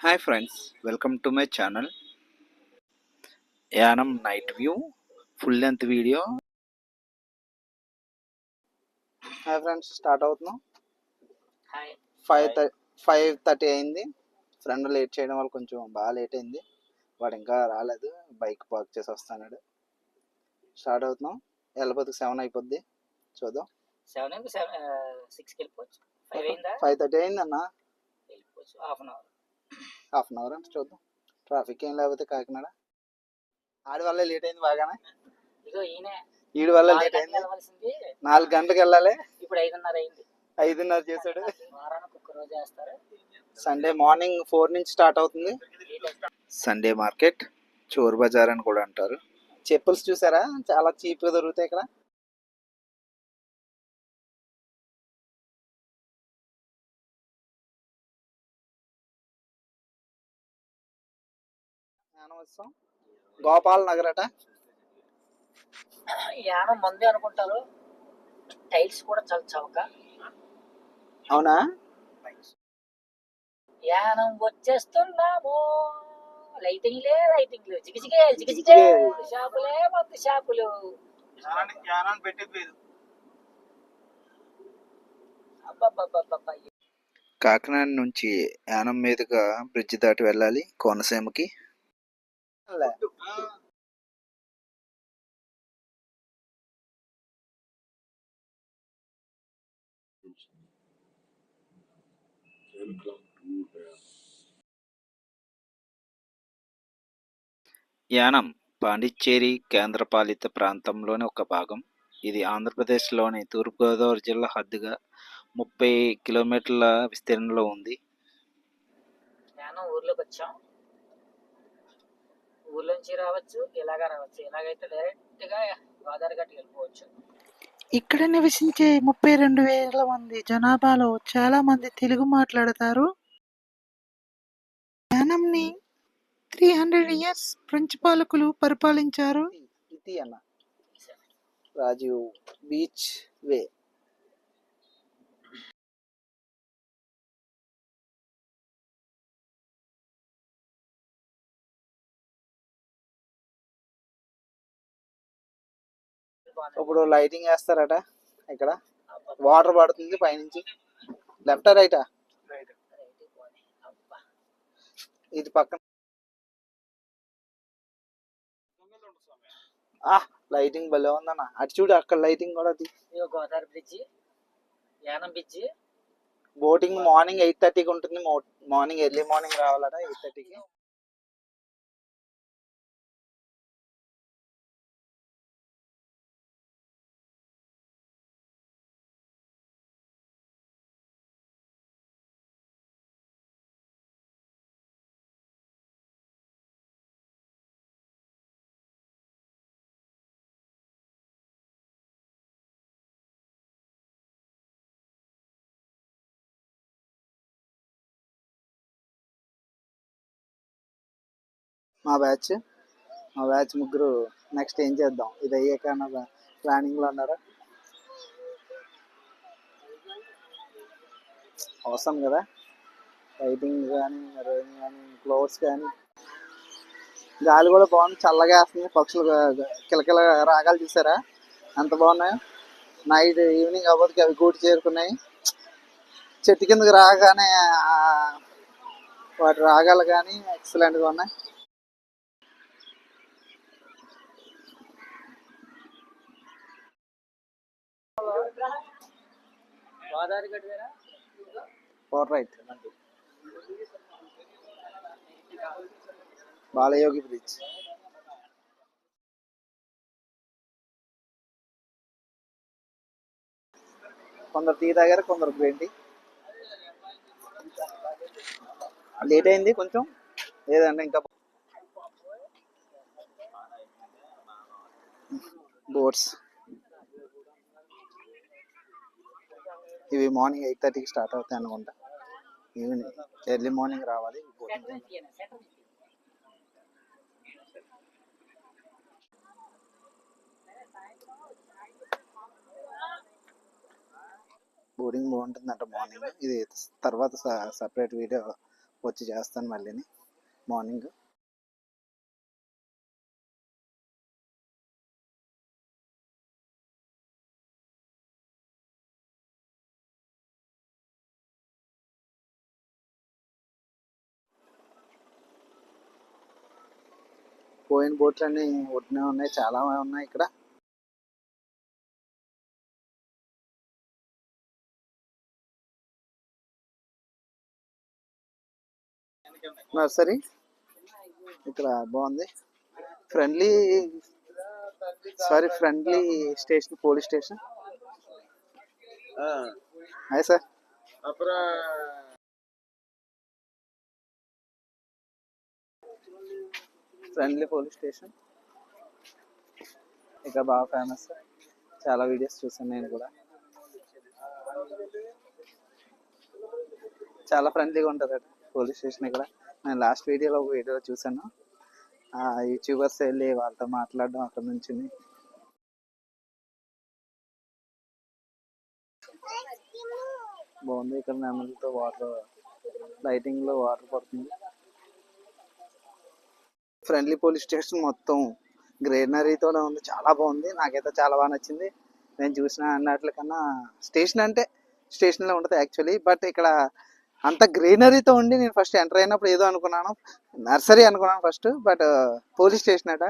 Hi friends welcome to my channel Yanam night view full length video hi friends start అవుతున్నాం hi five thirty five thirty అయింది. Friend late చేయడం వల్ల కొంచెం బాగా late అయింది. వాడు ఇంకా రాలేదు బైక్ పార్క్ చేసి వస్తాడు స్టార్ట్ అవుతున్నాం వెళ్ళిపోతే సెవెన్ అయిపోద్ది. చూద్దాం. సెవెన్ సిక్స్కి వెళ్ళిపోవచ్చు. ఫైవ్ థర్టీ అయింది? అన్న వెళ్ళిపోవచ్చు. Half an hour half an hour అంటే చూద్దాం. ట్రాఫిక్ ఏం లేకపోతే కాకినాడ? ఆడి వల్ల లేట్ అయింది బాగానే. ఈడి వల్ల లేట్ అయింది. నాలుగు గంటలకు వెళ్ళాలి. ఇప్పుడు ఐదున్నర అయింది. ఐదున్నర చేశాడు. సండే మార్నింగ్ ఫోర్ నుంచి స్టార్ట్ అవుతుంది. సండే మార్కెట్ చోర్ బజార్ అని కూడా అంటారు. చెప్పుల్స్ చూసారా? చాలా చీప్గా దొరుకుతాయి ఇక్కడ. జ్ఞానోత్సవం గోపాల్ నగర్ అట? యానం మంది అనుకుంటారు. టైల్స్ కూడా చాలా చవక. అవునా? యానం వచ్చేస్తున్నాము. లైటింగ్లే లైటింగ్లు జిగిజిగే జిగిజిగే జిగిజిగే. షాపులే మందు షాపులు. అబ్బబ్బబ్బబ్బబ్బ. కాకినాడ నుంచి యానం మీదుగా బ్రిడ్జ్ దాటి వెళ్ళాలి కోనసీమకి. యానం పాండిచ్చేరి కేంద్రపాలిత ప్రాంతంలోని ఒక భాగం. ఇది ఆంధ్రప్రదేశ్లోని తూర్పుగోదావరి జిల్లా హద్దుగా ముప్పై కిలోమీటర్ల విస్తీర్ణంలో ఉంది. నేను ఊర్లోకి వచ్చాం. ఊర్లోంచి రావచ్చు ఇలాగా రావచ్చు ఇలాగైతే డైరెక్ట్గా గోదావరి గట్టుకు వెళ్ళిపోవచ్చు. ఇక్కడ నివసించే ముప్పై రెండు వేల మంది జనాభాలో చాలా మంది తెలుగు మాట్లాడతారు. యానంని త్రీ హండ్రెడ్ ఇయర్స్ ఫ్రెంచ్ పాలకులు పరిపాలించారు. ఇది అన్న రాజీవ్ బీచ్ వే. ఇప్పుడు లైటింగ్ వేస్తారట ఇక్కడ. వాటర్ పడుతుంది పైనుంచి. లెఫ్ట్ రైటా ఇది పక్కన. ఆ లైటింగ్ భలే ఉందన్న. అటు చూడు అక్కడ లైటింగ్ కూడా Godavari bridge Yanam bridge boating morning eight థర్టీకి ఉంటుంది. మార్నింగ్ ఎర్లీ మార్నింగ్ రావాలట ఎయిట్ థర్టీకి మా బ్యాచ్ మా బ్యాచ్ ముగ్గురు నెక్స్ట్ ఏం చేద్దాం? ఇది అయ్యాక ప్లానింగ్లో ఉన్నారు అవసరం కదా? లైటింగ్ కానీ మెరైన్ కానీ క్లోత్స్ కానీ గాలి కూడా బాగుంది చల్లగా వేస్తుంది. పక్షులు కిలకిల రాగాలు చూసారా? ఎంత బాగున్నాయో? నైట్ ఈవినింగ్ అవ్వదుకి అవి గూటి చేరుకున్నాయి. చెట్టు కిందకి రాగానే వాటి రాగాలు కానీ ఎక్సలెంట్గా ఉన్నాయి గోదావరి గట్టు దగ్గర ఫోర్ రైట్. బాలయోగి బ్రిడ్జ్. కొందరు టీ తాగారు కొందరు గ్రీన్ టీ. లేట్ అయింది కొంచెం. లేదంటే ఇంకా బోట్స్ ఇవి మార్నింగ్ ఎయిట్ థర్టీకి స్టార్ట్ అవుతాయి అనుకుంటా. ఈవినింగ్ ఎర్లీ మార్నింగ్ రావాలి. బోర్డింగ్ బోర్డింగ్ బాగుంటుందంట మార్నింగ్. ఇది తర్వాత సపరేట్ వీడియో వచ్చి చేస్తాను మళ్ళీని. మార్నింగ్ పోయిన బోట్లన్నీ ఒడ్డునే ఉన్నాయి. చాలా ఉన్నాయి ఇక్కడ. నర్సరీ. ఇక్కడ బాగుంది. Friendly sorry friendly station police station. Hi sir. Friendly police station ఇంకా బాగా ఫేమస్ చాలా వీడియోస్ చూసాను నేను కూడా. చాలా ఫ్రెండ్లీగా ఉంటుంది పోలీస్ స్టేషన్ ఇక్కడ. నేను లాస్ట్ వీడియోలో ఒక వీడియోలో చూసాను. ఆ యూట్యూబర్స్ వెళ్ళి వాళ్ళతో మాట్లాడడం అక్కడ నుంచి. బాగుంది ఇక్కడ నెమలితో వాటర్ లైటింగ్లో వాటర్ పడుతుంది. ఫ్రెండ్లీ పోలీస్ స్టేషన్ మొత్తం గ్రీనరీతోనే ఉంది. చాలా బాగుంది. నాకైతే చాలా బాగా నచ్చింది. నేను చూసిన అన్నట్లకన్నా స్టేషన్ అంటే స్టేషన్లో ఉంటుంది యాక్చువల్లీ. బట్ ఇక్కడ అంత గ్రీనరీతో ఉండి నేను ఫస్ట్ ఎంటర్ అయినప్పుడు ఏదో అనుకున్నాను. నర్సరీ అనుకున్నాను ఫస్ట్. బట్ పోలీస్ స్టేషన్ అట.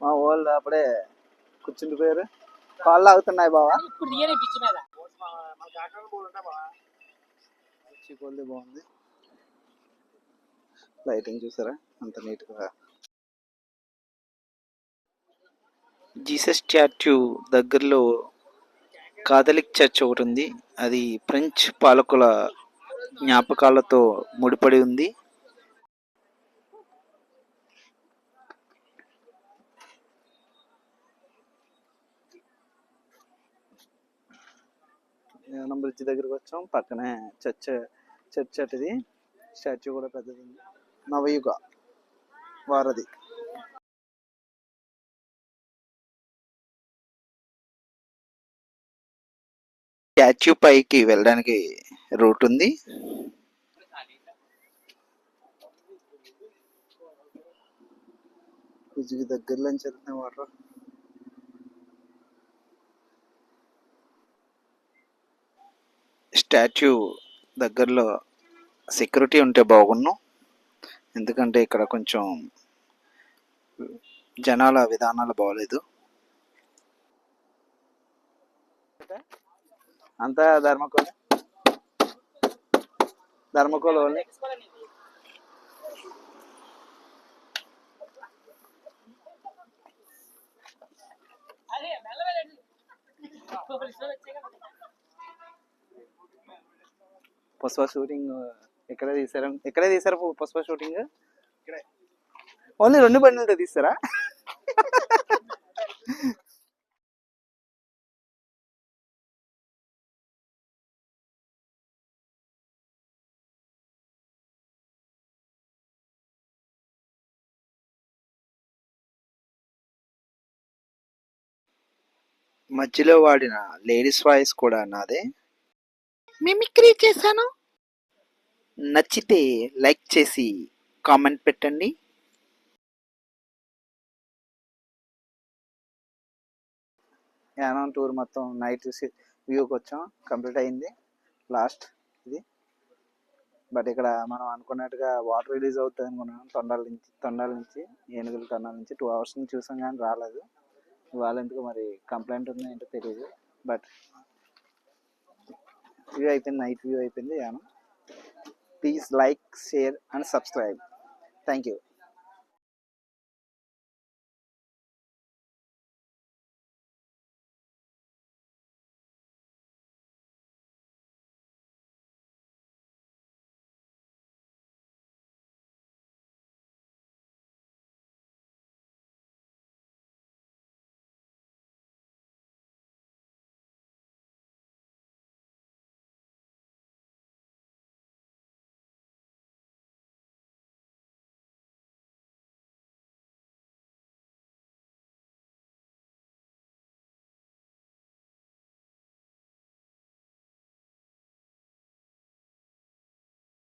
మా వాళ్ళు అప్పుడే కూర్చుండిపోయారు. కాళ్ళు ఆగుతున్నాయి బావా. ఇప్పుడు దిగానే పిచ్చి మీద. మంచి కొద్ది బాగుంది. లైటింగ్ చూసారా? అంత నీట్గా జీసస్ స్టాచ్యూ దగ్గరలో కాథలిక్ చర్చ్ ఒకటి ఉంది. అది ఫ్రెంచ్ పాలకుల జ్ఞాపకాలతో ముడిపడి ఉంది. యానం బ్రిడ్జ్ దగ్గరికి వచ్చాం. పక్కనే చర్చ్ చర్చ్ అటుది. స్టాచ్యూ కూడా పెద్దది. నవయుగ వారధి. స్టాచ్యూ పైకి వెళ్ళడానికి రూట్ ఉంది. దగ్గరలో నుంచి వెళ్తున్నాయి వాటర్ స్టాచ్యూ దగ్గరలో సెక్యూరిటీ ఉంటే బాగుండు ఎందుకంటే ఇక్కడ కొంచెం జనాల విధానాలు బాగలేదు అంతా ధర్మకోల ధర్మకోల వాళ్ళే అదే పుష్ప షూటింగ్ ఎక్కడ తీసారు ఎక్కడ తీసారు పుష్ప షూటింగ్ ఓన్లీ రెండు బండ్లతో తీస్తారా? మధ్యలో వాడిన లేడీస్ వాయిస్ కూడా నాదే. మిమిక్రీ చేశాను. నచ్చితే లైక్ చేసి కామెంట్ పెట్టండి. యానం టూర్ మొత్తం నైట్ వ్యూకి వచ్చాం. కంప్లీట్ అయింది. లాస్ట్ ఇది. బట్ ఇక్కడ మనం అనుకున్నట్టుగా వాటర్ రిలీజ్ అవుతుంది అనుకున్నాం. తొండాల నుంచి తొండాల నుంచి ఏనుగుల తొండాల నుంచి టూ అవర్స్ నుంచి చూసాం కానీ రాలేదు. ఇవాళ ఎందుకు మరి కంప్లైంట్ ఉందో ఏంటో తెలియదు బట్ వ్యూ అయిపోయింది నైట్ వ్యూ అయిపోయింది Yanam please like share and subscribe thank you